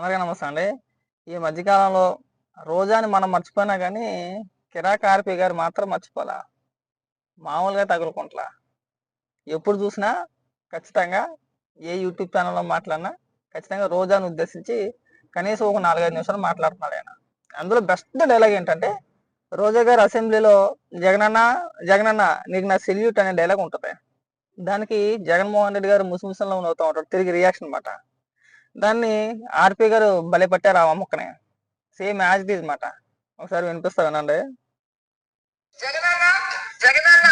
అందరికీ నమస్తే అండి. ఈ మధ్యకాలంలో రోజాని మనం మర్చిపోయినా కానీ కిరాక్ గారు మాత్రం మర్చిపోలా. మామూలుగా తగులుకుంటలా. ఎప్పుడు చూసినా ఖచ్చితంగా ఏ యూట్యూబ్ ఛానల్లో మాట్లాడినా ఖచ్చితంగా రోజాను ఉద్దేశించి కనీసం ఒక నాలుగైదు నిమిషాలు మాట్లాడుతున్నాడు ఆయన. అందులో బెస్ట్ డైలాగ్ ఏంటంటే రోజా గారు అసెంబ్లీలో జగనన్న జగనన్న నీకు నా సెల్యూట్ అనే డైలాగ్ ఉంటుంది. దానికి జగన్మోహన్ రెడ్డి గారు ముసిముసంలో అవుతూ ఉంటాడు తిరిగి రియాక్షన్ అన్నమాట. దాన్ని ఆర్పి గారు భలే పట్టారు ఆ మొక్కని సేమ్ యాజ్ ఇట్ ఈజ్ మాట. ఒకసారి వినిపిస్తా వినండి. జగనన్న జగనన్న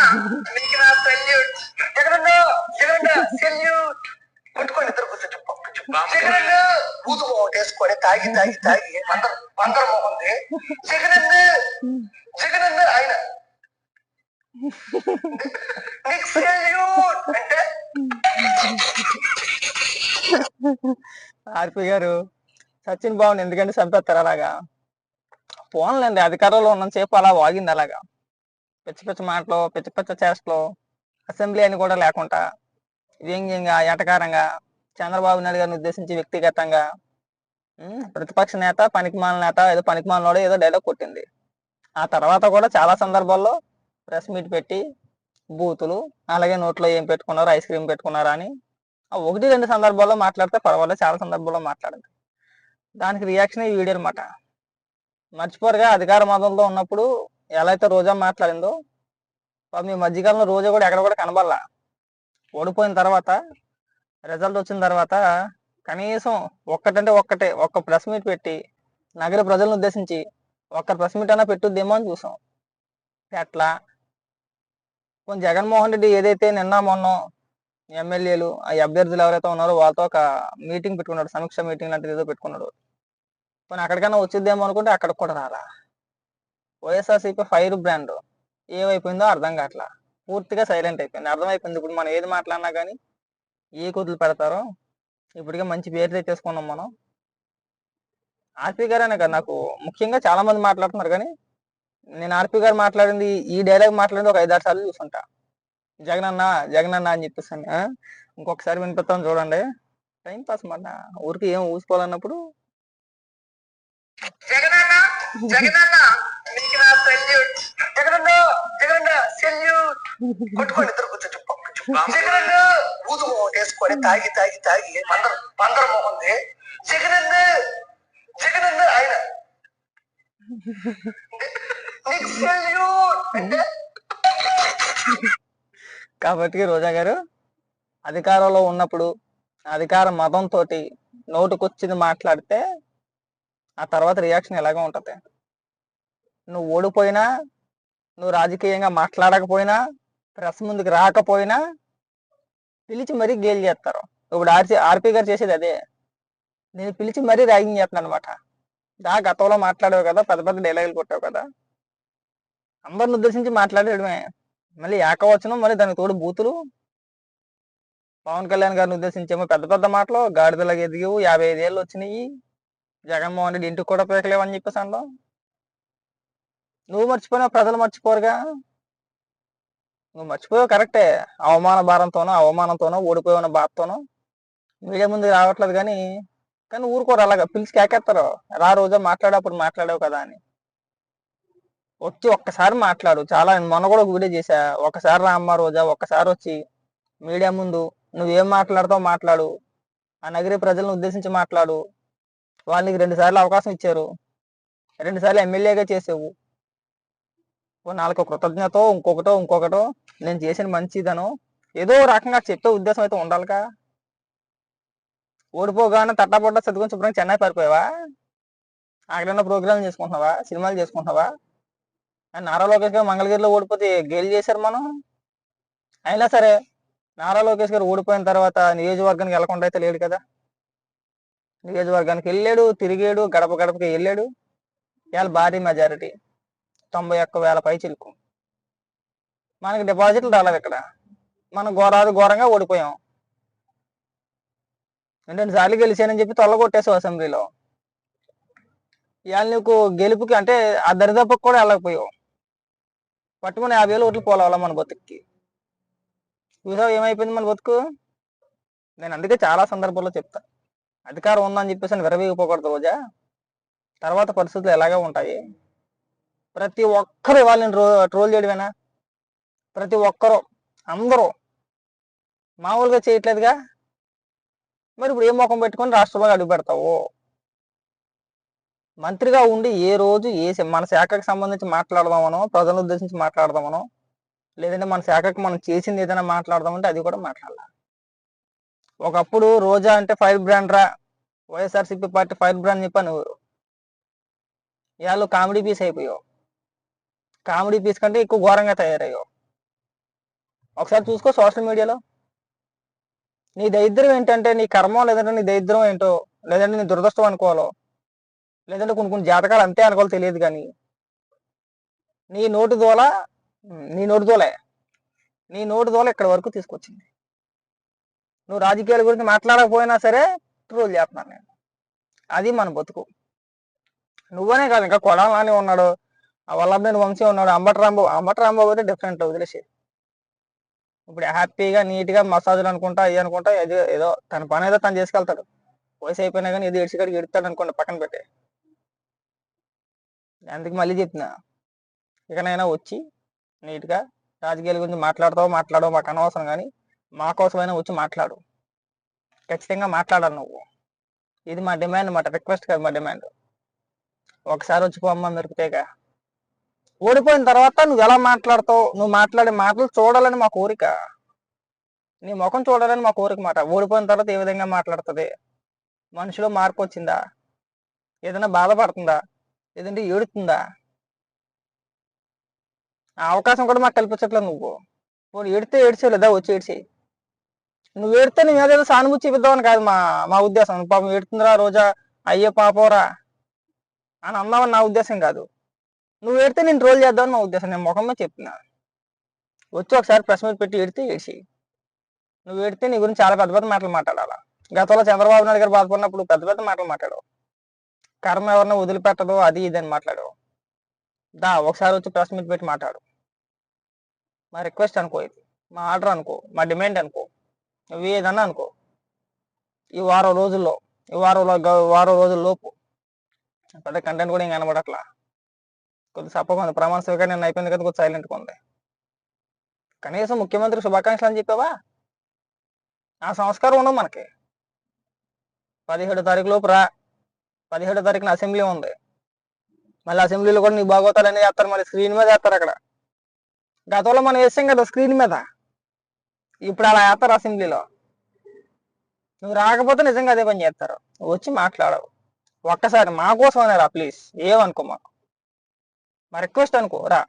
నీకు నా సెల్యూట్. జగనన్న జగనన్న సెల్యూట్. కొట్టుకొని ఇద్దరు కూర్చో చెప్పు జగనన్న. ఊదు మొహం వేసుకొని తాగి తాగి తాగి అందరు అందరు మొహంది జగనన్న ఆయన. అంటే? ఆర్పి గారు సచిన్ బాబుని ఎందుకంటే చంపేస్తారు అలాగా? పోన్లేండి అధికారంలో ఉన్నంతసేపు అలా వాగింది అలాగా? పిచ్చ పిచ్చ మాటలు పిచ్చ పిచ్చ చేష్టలు అసెంబ్లీ అని కూడా లేకుండా వ్యంగ్యంగా ఎటకారంగా చంద్రబాబు నాయుడు గారిని ఉద్దేశించి వ్యక్తిగతంగా ప్రతిపక్ష నేత పనికిమాల నేత ఏదో పనికిమాలనోడో ఏదో డైలాగ్ కొట్టింది. ఆ తర్వాత కూడా చాలా సందర్భాల్లో ప్రెస్ మీట్ పెట్టి బూతులు అలాగే నోట్లో ఏం పెట్టుకున్నారు ఐస్ క్రీమ్ పెట్టుకున్నారా అని ఒకటి రెండు సందర్భాల్లో మాట్లాడితే పర్వాలేదు చాలా సందర్భాల్లో మాట్లాడింది దానికి రియాక్షన్ ఈ వీడియో అనమాట మర్చిపోరుగా అధికార మతంలో ఉన్నప్పుడు ఎలా అయితే రోజా మాట్లాడిందో మీ మధ్యకాలంలో రోజా కూడా ఎక్కడ కూడా కనబడలా. ఓడిపోయిన తర్వాత రిజల్ట్ వచ్చిన తర్వాత కనీసం ఒక్కటంటే ఒక్కటే ఒక్క ప్రెస్ మీట్ పెట్టి నగర ప్రజలను ఉద్దేశించి ఒక్క ప్రెస్ మీట్ అయినా పెట్టుద్దేమో అని చూసాం. ఎట్లా? కొంచెం జగన్మోహన్ రెడ్డి ఏదైతే నిన్న మొన్న ఎమ్మెల్యేలు ఆ అభ్యర్థులు ఎవరైతే ఉన్నారో వాళ్ళతో ఒక మీటింగ్ పెట్టుకున్నాడు సమీక్ష మీటింగ్ లాంటిది ఏదో పెట్టుకున్నాడు. కానీ అక్కడికైనా వచ్చిద్దేమో అనుకుంటే అక్కడికి కూడా రాలా. వైఎస్ఆర్సీపీ ఫైర్ బ్రాండ్ ఏమైపోయిందో అర్థం కావట్లా. పూర్తిగా సైలెంట్ అయిపోయింది. అర్థమైపోయింది ఇప్పుడు మనం ఏది మాట్లాడినా కానీ ఏ కుదులు పెడతారో. ఇప్పటికే మంచి పేరు తెచ్చేసుకున్నాం మనం. ఆర్పి గారనే కదా నాకు ముఖ్యంగా చాలా మంది మాట్లాడుతున్నారు కానీ నేను ఆర్పి గారు మాట్లాడింది ఈ డైలాగ్ మాట్లాడింది ఒక ఐదారు సార్లు చూసుంటా. జగనన్న జగనన్న అని చెప్పేసి ఆ? ఇంకొకసారి వినిపిస్తాను చూడండి. టైం పాస్ మాట ఊరికి ఏం ఊసిపోవాలన్నప్పుడు జగనన్న జగనన్న నీకు నా సెల్యూట్. జగనన్న జగనన్న సెల్యూట్. కొట్టుకొని ఇద్దరు కూర్చో చెప్పు జగనన్న ఊదు మొహం వేసుకొని తాగి తాగి తాగి అందరు అందరు మొహంది జగనన్న జగనన్న ఆయన. నీకు సెల్యూట్. అంటే కాబట్టి రోజా గారు అధికారంలో ఉన్నప్పుడు అధికార మతంతో నోటుకొచ్చింది మాట్లాడితే ఆ తర్వాత రియాక్షన్ ఎలాగో ఉంటుంది. నువ్వు ఓడిపోయినా నువ్వు రాజకీయంగా మాట్లాడకపోయినా ప్రెస్ ముందుకు రాకపోయినా పిలిచి మరీ గేల్ చేస్తారు. ఇప్పుడు ఆర్సీ ఆర్పి గారు చేసేది అదే. నేను పిలిచి మరీ ర్యాగింగ్ చేస్తున్నాను అనమాట దా గతంలో మాట్లాడావు కదా పెద్ద పెద్ద డైలాగులు కొట్టావు కదా. అందరిని ఉద్దేశించి మాట్లాడేయడమే. మళ్ళీ ఏకవచనం మళ్ళీ దానికి తోడు బూతులు. పవన్ కళ్యాణ్ గారిని ఉద్దేశించేమో పెద్ద పెద్ద మాటలు గాడిదలకు ఎదిగివు యాభై ఐదేళ్ళు వచ్చినాయి. జగన్మోహన్ రెడ్డి ఇంటికి కూడా పేకలేవని చెప్పేసి అనడం. నువ్వు మర్చిపోయినా ప్రజలు మర్చిపోరుగా. నువ్వు మర్చిపోయావు కరెక్టే. అవమాన భారంతోనో అవమానంతోనో ఓడిపోయి ఉన్న బాధతోనో. మీడియా ముందు రావట్లేదు కానీ కానీ ఊరుకోరు అలాగా పిలిచి కేకేస్తారు. రా రోజా మాట్లాడేప్పుడు మాట్లాడావు కదా అని. వచ్చి ఒక్కసారి మాట్లాడు. చాలా మొన్న కూడా ఒక వీడియో చేశా. ఒకసారి రా అమ్మ రోజా ఒక్కసారి వచ్చి మీడియా ముందు నువ్వేం మాట్లాడతావు మాట్లాడు. ఆ నగరి ప్రజలను ఉద్దేశించి మాట్లాడు. వాళ్ళకి రెండు సార్లు అవకాశం ఇచ్చారు. రెండు సార్లు ఎమ్మెల్యేగా చేసావు. ఓ నాలుగు కృతజ్ఞతో ఇంకొకటో ఇంకొకటో నేను చేసిన మంచిదను ఏదో రకంగా చెప్పే ఉద్దేశం అయితే ఉండాలిగా ఓడిపోగానే తట్టపట్ట చదువుకొని శుభ్రంగా చెన్నై పారిపోయావా? అక్కడైనా ప్రోగ్రామ్ చేసుకుంటున్నావా? సినిమాలు చేసుకుంటున్నావా? నారా లోకేష్ గారు మంగళగిరిలో ఓడిపోతే గేలు చేశారు మనం. అయినా సరే నారా లోకేష్ గారు ఓడిపోయిన తర్వాత నియోజకవర్గానికి వెళ్ళకుండా అయితే లేడు కదా. నియోజకవర్గానికి వెళ్ళాడు తిరిగాడు గడప గడపకి వెళ్ళాడు. ఇవాళ భారీ మెజారిటీ తొంభై ఒక్క వేల పై చిలుకు. మనకి డిపాజిట్లు రాలేదు ఇక్కడ. మనం ఘోరాది ఘోరంగా ఓడిపోయాం. రెండు సార్లు గెలిచానని చెప్పి తొల్లగొట్టేసావు అసెంబ్లీలో. ఇవాళ నీకు గెలుపుకి అంటే ఆ దరిదాపుకి కూడా వెళ్ళకపోయావు. పట్టుకుని యాభై వేలు ఓట్లు పోలవాలా మన బతుక్కి? చూసావు ఏమైపోయింది మన బతుకు? నేను అందుకే చాలా సందర్భాల్లో చెప్తా. అధికారం ఉందని చెప్పేసి అని విరవీగిపోకూడదు రోజా. తర్వాత పరిస్థితులు ఎలాగే ఉంటాయి. ప్రతి ఒక్కరు ఇవాళ నేను ట్రోల్ చేయడమేనా? ప్రతి ఒక్కరు అందరూ మామూలుగా చేయట్లేదుగా? మరి ఇప్పుడు ఏ ముఖం పెట్టుకొని రాష్ట్రంలో అడుగు పెడతావు మంత్రిగా ఉండి ఏ రోజు ఏ మన శాఖకు సంబంధించి మాట్లాడదామనో ప్రజలను ఉద్దేశించి మాట్లాడదామనో లేదంటే మన శాఖకు మనం చేసింది ఏదైనా మాట్లాడదామంటే అది కూడా మాట్లాడాలి. ఒకప్పుడు రోజా అంటే ఫైర్ బ్రాండ్ రా వైఎస్ఆర్సీపీ పార్టీ ఫైర్ బ్రాండ్ చెప్పాను. నువ్వు ఇవాళ కామెడీ పీస్ అయిపోయావు. కామెడీ పీస్ కంటే ఎక్కువ ఘోరంగా తయారయ్యావు. ఒకసారి చూసుకో సోషల్ మీడియాలో. నీ దరిద్రం ఏంటంటే నీ కర్మం లేదంటే నీ దరిద్రం ఏంటో లేదంటే నీ దురదృష్టం అనుకోవాలో. లేదంటే కొన్ని కొన్ని జాతకాలు అంతే అనుకోవాలి తెలియదు కానీ నీ నోటి దోల నీ నోటి దోలే. నీ నోటి దోల ఇక్కడ వరకు తీసుకొచ్చింది. నువ్వు రాజకీయాల గురించి మాట్లాడకపోయినా సరే ట్రోల్ చేస్తున్నాను నేను. అది మన బతుకు. నువ్వనే కాదు ఇంకా కొడాలని ఉన్నాడు ఆ వల్లభనేని వంశీ ఉన్నాడు అంబటి రాంబాబు అంబటి రాంబాబు అయితే డిఫరెంట్ వదిలేసి ఇప్పుడు హ్యాపీగా నీట్గా మసాజులు అనుకుంటా అవి అనుకుంటా ఏదో ఏదో తన పని ఏదో తను చేసుకెళ్తాడు. వయసు అయిపోయినా కానీ ఏదో ఏడ్చికాడికి ఎడుతాడు అనుకోండి పక్కన పెట్టే అందుకు మళ్ళీ చెప్తున్నా ఇకనైనా వచ్చి నీట్గా రాజకీయాల గురించి మాట్లాడతావు మాట్లాడవు మాకు అనవసరం కానీ మా కోసమైనా వచ్చి మాట్లాడు. ఖచ్చితంగా మాట్లాడాలి నువ్వు. ఇది మా డిమాండ్ మాట రిక్వెస్ట్ కాదు మా డిమాండ్. ఒకసారి వచ్చి పోమ్మ మెరుపుతేగా ఓడిపోయిన తర్వాత నువ్వు ఎలా మాట్లాడతావు? నువ్వు మాట్లాడే మాటలు చూడాలని మా కోరిక. నీ ముఖం చూడాలని మా కోరిక మాట. ఓడిపోయిన తర్వాత ఏ విధంగా మాట్లాడుతుంది? మనిషిలో మార్పు వచ్చిందా? ఏదైనా బాధపడుతుందా? లేదంటే ఏడుతుందా? ఆ అవకాశం కూడా మాకు కల్పించట్లేదు నువ్వు. పోనీ ఏడితే ఏడ్చేవు లేదా వచ్చి ఏడ్చేయి. నువ్వు ఏడితే నీ మీద ఏదో సానుభూతి చూపిద్దామని కాదు మా మా ఉద్దేశం. పాపం ఏడుతుందిరా రోజా అయ్యే పాపోరా అని అందామని నా ఉద్దేశం కాదు. నువ్వు ఏడితే నేను ట్రోల్ చేద్దామని మా ఉద్దేశం. నేను ముఖం మీద చెప్తున్నా వచ్చి ఒకసారి ప్రెస్ మీట్ పెట్టి ఏడితే ఏడ్చి నువ్వు ఏడితే నీ గురించి చాలా పెద్ద పెద్ద మాటలు మాట్లాడాలా. గతంలో చంద్రబాబు నాయుడు గారు బాధపడినప్పుడు పెద్ద పెద్ద మాటలు మాట్లాడావు. కర్మ ఎవరిని వదిలిపెట్టదు అది ఇది అని మాట్లాడు. దా ఒకసారి వచ్చి ప్రెస్ మీట్ పెట్టి మాట్లాడు. మా రిక్వెస్ట్ అనుకో ఇది. మా ఆర్డర్ అనుకో. మా డిమాండ్ అనుకో. నువ్వు ఏదన్నా అనుకో. ఈ వారం రోజుల్లో ఈ వారం వారం రోజుల లోపు. కంటెంట్ కూడా ఇంకా కనబడట్లా? కొద్ది సప్పగా ఉంది. ప్రమాణ స్వీకారం నేను అయిపోయింది కదా కొద్ది సైలెంట్గా ఉంది. కనీసం ముఖ్యమంత్రి శుభాకాంక్షలు అని చెప్పావా? ఆ సంస్కారం ఉండవు మనకి. పదిహేడు తారీఖు లోపు రా. పదిహేడో తారీఖున అసెంబ్లీ ఉంది. మళ్ళీ అసెంబ్లీలో కూడా నీ బాగోతాలు అనేది చేస్తారు. మళ్ళీ స్క్రీన్ మీద వేస్తారు అక్కడ. గతంలో మనం వేసాం కదా స్క్రీన్ మీద. ఇప్పుడు అలా వేస్తారు అసెంబ్లీలో. నువ్వు రాకపోతే నిజంగా అదే పని చేస్తారు. వచ్చి మాట్లాడవు. ఒక్కసారి మా కోసం రా ప్లీజ్. ఏమనుకో మాకు. మా రిక్వెస్ట్ అనుకో. రా.